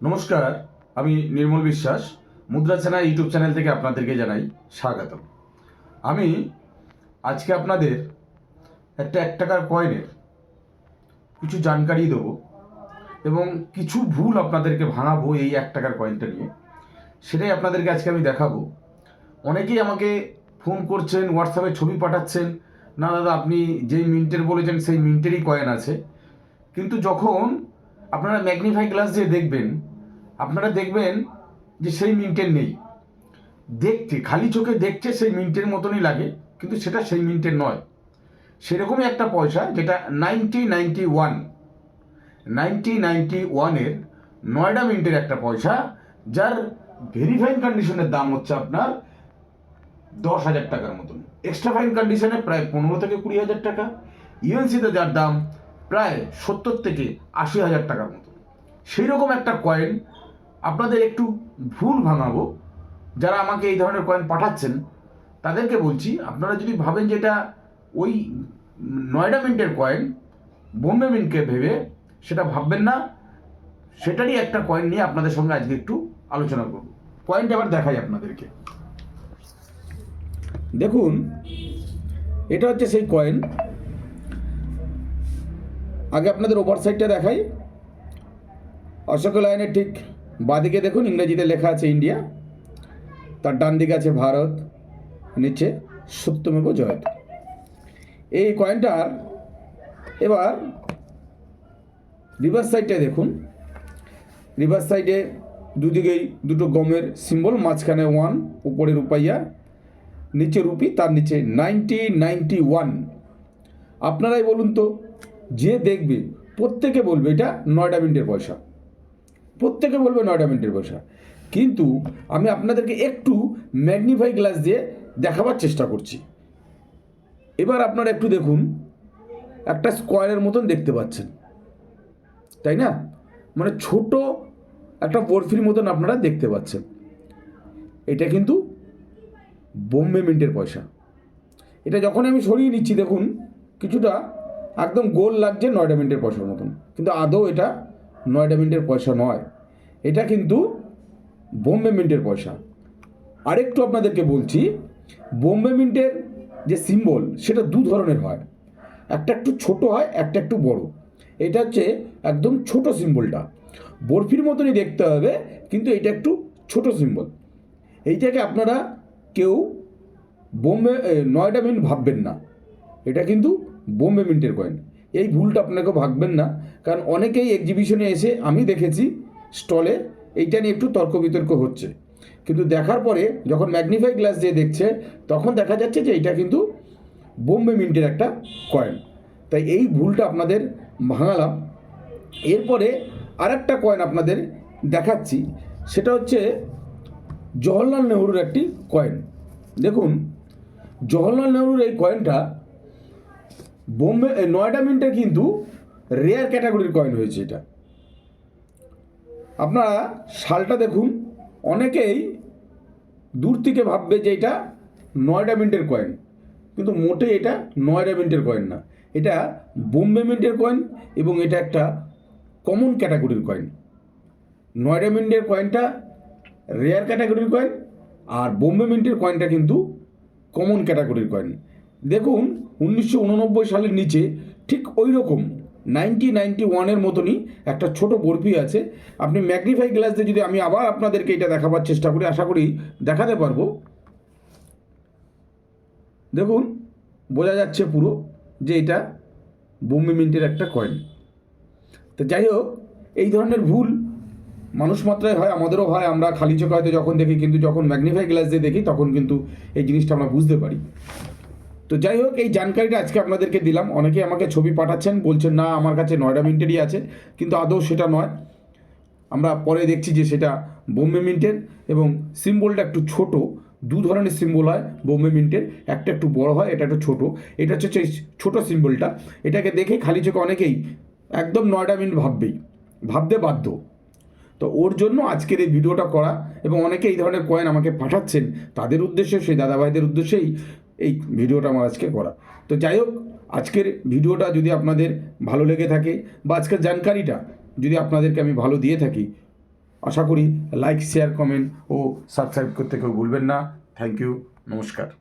নমস্কার, আমি নির্মল বিশ্বাস, মুদ্রা সেনা ইউটিউব চ্যানেল থেকে আপনাদেরকে জানাই স্বাগত আমি আজকে আপনাদের একটা এক টাকার কয়েনের কিছু জানকারি দেবো এবং কিছু ভুল আপনাদেরকে ভাঙাবো এই এক টাকার কয়েনটা নিয়ে। সেটাই আপনাদেরকে আজকে আমি দেখাবো। অনেকেই আমাকে ফোন করছেন, হোয়াটসঅ্যাপে ছবি পাঠাচ্ছেন, না দাদা, আপনি যেই মিন্টের বলেছেন সেই মিন্টেরই কয়েন আছে। কিন্তু যখন আপনারা ম্যাগনিফাই গ্লাস দিয়ে দেখবেন আপনারা দেখবেন যে সেই মিন্টের নেই। দেখতে, খালি চোখে দেখতে সেই মিন্টের মতনই লাগে, কিন্তু সেটা সেই মিন্টের নয়। সেরকমই একটা পয়সা যেটা ninety ninety one ninety ninety ওয়ানের নয়ডা মিন্টের একটা পয়সা, যার ভেরিফাইন কন্ডিশনের দাম হচ্ছে আপনার দশ হাজার টাকার মতন। এক্সট্রা ফাইন কন্ডিশনে প্রায় পনেরো থেকে কুড়ি হাজার টাকা ইউএনসিতে যার দাম প্রায় সত্তর থেকে আশি হাজার টাকার মতন। সেই রকম একটা কয়েন আপনাদের একটু ভুল ভাঙাবো। যারা আমাকে এই ধরনের কয়েন পাঠাচ্ছেন, তাদেরকে বলছি, আপনারা যদি ভাবেন যে এটা ওই নয়ডা মিন্টের কয়েন বোম্বে মিন্টকে ভেবে সেটা ভাববেন না। সেটারই একটা কয়েন নিয়ে আপনাদের সঙ্গে আজকে একটু আলোচনা করব। কয়েনটা আবার দেখাই আপনাদেরকে। দেখুন, এটা হচ্ছে সেই কয়েন আগে আপনাদের ওভার সাইডটা দেখাই। অশোক লাইনের ঠিক বাদিকে দেখুন, ইংরেজিতে লেখা আছে ইন্ডিয়া। তার ডান দিকে আছে ভারত, নিচে সত্যমেব জয়ত এই কয়েনটার এবার রিভার্স সাইডটা দেখুন। রিভার্স সাইডে দুদিকেই দুটো গমের সিম্বল মাঝখানে ওয়ান উপরে রুপাইয়া, নিচে রুপি, তার নিচে নাইনটি নাইনটি ওয়ান আপনারাই বলুন তো, যে দেখবে, প্রত্যেকে বলবে এটা নয়ডা মিনিটের পয়সা। প্রত্যেকে বলবে নয়ডা মিনিটের পয়সা কিন্তু আমি আপনাদেরকে একটু ম্যাগনিফাই গ্লাস দিয়ে দেখাবার চেষ্টা করছি। এবার আপনারা একটু দেখুন, একটা স্কোয়ারের মতন দেখতে পাচ্ছেন। তাই না? মানে ছোট একটা বরফির মতন আপনারা দেখতে পাচ্ছেন। এটা কিন্তু বোম্বে মিন্টের পয়সা। এটা যখন আমি সরিয়ে নিচ্ছি, দেখুন, কিছুটা একদম গোল লাগছে নয়ডা মিন্টের পয়সার মতন। কিন্তু আদৌ এটা নয়ডা মিন্টের পয়সা নয়। এটা কিন্তু বোম্বে মিন্টের পয়সা। আরেকটু আপনাদেরকে বলছি, বোম্বে মিন্টের যে সিম্বল সেটা দু ধরনের হয়। একটা একটু ছোট হয়, একটা একটু বড়। এটা হচ্ছে একদম ছোট সিম্বলটা বরফির মতনই দেখতে হবে, কিন্তু এটা একটু ছোট সিম্বল এইটাকে আপনারা কেউ বোম্বে নয়ডা মিন্ট ভাববেন না। এটা কিন্তু বোম্বে মিন্টের কয়েন এই ভুলটা আপনাকে ভাববেন না। কারণ অনেকেই এক্সিবিশনে এসে আমি দেখেছি স্টলে এইটা নিয়ে একটু তর্ক বিতর্ক হচ্ছে। কিন্তু দেখার পরে যখন ম্যাগনিফাই গ্লাস দিয়ে দেখছে, তখন দেখা যাচ্ছে যে এটা কিন্তু বোম্বে মিন্টের একটা কয়েন তাই এই ভুলটা আপনাদের ভাঙালাম। এরপরে আরেকটা কয়েন আপনাদের দেখাচ্ছি। সেটা হচ্ছে জওহরলাল নেহরুর একটি কয়েন দেখুন, জওহরলাল নেহরুর এই কয়েনটা বোম্বে নয়ডা মিন্টে কিন্তু রেয়ার ক্যাটাগরির কয়েন হয়েছে এটা। আপনারা সালটা দেখুন, অনেকেই দূর থেকে ভাববে যে এটা নয়ডা মিন্টের কয়েন কিন্তু মোটে এটা নয়ডা মিন্টের কয়েন না। এটা বোম্বে মিন্টের কয়েন এবং এটা একটা কমন ক্যাটাগরির কয়েন নয়ডা মিন্টের কয়েনটা রেয়ার ক্যাটাগরির কয়েন আর বোম্বে মিন্টের কয়েনটা কিন্তু কমন ক্যাটাগরির কয়েন দেখুন, উনিশশো উননব্বই সালের নিচে ঠিক ওই রকম নাইনটি নাইনটি ওয়ানের মতনই একটা ছোট বরফি আছে। আপনি ম্যাগনিফাই গ্লাস দিয়ে যদি আমি আবার আপনাদেরকে এটা দেখাবার চেষ্টা করি, আশা করি দেখাতে পারব। দেখুন, বোঝা যাচ্ছে পুরো যে এটা বোম্বে মিন্টের একটা কয়েন তো যাই হোক, এই ধরনের ভুল মানুষ মাত্রায় হয়, আমাদেরও হয়। আমরা খালি চোখে হয়তো যখন দেখি, কিন্তু যখন ম্যাগনিফাই গ্লাস দিয়ে দেখি, তখন কিন্তু এই জিনিসটা আমরা বুঝতে পারি। তো যাই হোক, এই জানকারিটা আজকে আপনাদেরকে দিলাম। অনেকে আমাকে ছবি পাঠাচ্ছেন, বলছেন, না, আমার কাছে নয়ডা মিন্টেরই আছে। কিন্তু আদৌ সেটা নয়। আমরা পরে দেখছি যে সেটা বোম্বে মিন্টের এবং সিম্বলটা একটু ছোট। দু ধরনের সিম্বল হয় বোম্বে মিন্টের। একটা একটু বড় হয়, এটা একটু ছোট। এটা হচ্ছে ছোট সিম্বলটা। এটাকে দেখে খালি চোখে অনেকেই একদম নয়ডা মিন্ট ভাববেই, ভাবতে বাধ্য। তো ওর জন্য আজকের এই ভিডিওটা করা এবং অনেকে এই ধরনের কয়েন আমাকে পাঠাচ্ছেন, তাদের উদ্দেশ্যে, সেই দাদাভাইদের উদ্দেশ্যেই এই ভিডিওটা আমার আজকে করা। তো যাই হোক, আজকের ভিডিওটা যদি আপনাদের ভালো লেগে থাকে বা আজকের জানকারিটা যদি আপনাদেরকে আমি ভালো দিয়ে থাকি, আশা করি লাইক শেয়ার কমেন্ট ও সাবস্ক্রাইব করতে কেউ ভুলবেন না। থ্যাংক ইউ নমস্কার।